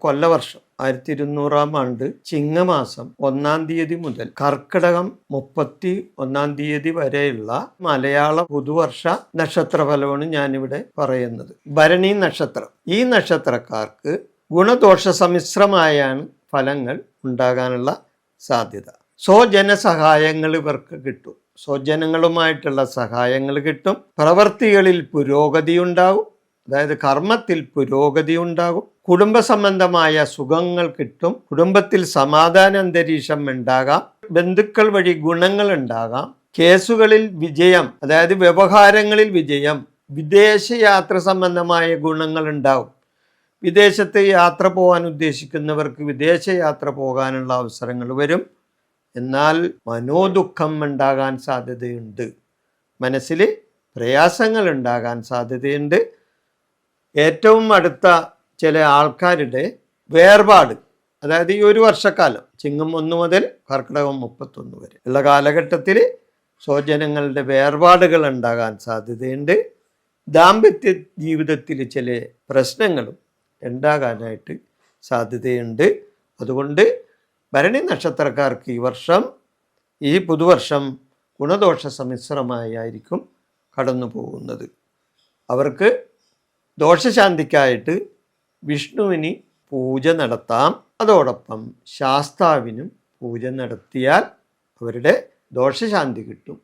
കൊല്ലവർഷം ആയിരത്തി ഇരുന്നൂറാം ആണ്ട് ചിങ്ങമാസം ഒന്നാം തീയതി മുതൽ കർക്കിടകം മുപ്പത്തി ഒന്നാം തീയതി വരെയുള്ള മലയാള പുതുവർഷ നക്ഷത്രഫലമാണ് ഞാനിവിടെ പറയുന്നത്. ഭരണി നക്ഷത്രം. ഈ നക്ഷത്രക്കാർക്ക് ഗുണദോഷ സമ്മിശ്രമായാണ് ഫലങ്ങൾ ഉണ്ടാകാനുള്ള സാധ്യത. സ്വജനസഹായങ്ങൾ ഇവർക്ക് കിട്ടും. സ്വജനങ്ങളുമായിട്ടുള്ള സഹായങ്ങൾ കിട്ടും. പ്രവർത്തികളിൽ പുരോഗതി ഉണ്ടാകും അതായത് കർമ്മത്തിൽ പുരോഗതി ഉണ്ടാകും കുടുംബ സംബന്ധമായ സുഖങ്ങൾ കിട്ടും. കുടുംബത്തിൽ സമാധാന അന്തരീക്ഷം ഉണ്ടാകാം. ബന്ധുക്കൾ വഴി ഗുണങ്ങൾ ഉണ്ടാകാം. കേസുകളിൽ വിജയം അതായത് വ്യവഹാരങ്ങളിൽ വിജയം വിദേശയാത്ര സംബന്ധമായ ഗുണങ്ങൾ ഉണ്ടാകും വിദേശത്ത് യാത്ര പോകാൻ ഉദ്ദേശിക്കുന്നവർക്ക് വിദേശയാത്ര പോകാനുള്ള അവസരങ്ങൾ വരും. എന്നാൽ മനോദുഃഖം ഉണ്ടാകാൻ സാധ്യതയുണ്ട്. മനസ്സിൽ പ്രയാസങ്ങൾ ഉണ്ടാകാൻ സാധ്യതയുണ്ട്. ഏറ്റവും അടുത്ത ചില ആൾക്കാരുടെ വേർപാട് അതായത് ഈ ഒരു വർഷക്കാലം ചിങ്ങം ഒന്ന് മുതൽ കർക്കിടകം മുപ്പത്തൊന്ന് വരെ ഉള്ള കാലഘട്ടത്തിൽ സ്വജനങ്ങളുടെ വേർപാടുകൾ ഉണ്ടാകാൻ സാധ്യതയുണ്ട്. ദാമ്പത്യ ജീവിതത്തിൽ ചില പ്രശ്നങ്ങളും ഉണ്ടാകാനായിട്ട് സാധ്യതയുണ്ട്. അതുകൊണ്ട് ഭരണി നക്ഷത്രക്കാർക്ക് ഈ വർഷം ഈ പുതുവർഷം ഗുണദോഷ സമ്മിശ്രമായിരിക്കും കടന്നു പോകുന്നത് അവർക്ക് ദോഷശാന്തിക്കായിട്ട് വിഷ്ണുവിന് പൂജ നടത്താം. അതോടൊപ്പം ശാസ്താവിനും പൂജ നടത്തിയാൽ അവരുടെ ദോഷശാന്തി കിട്ടും.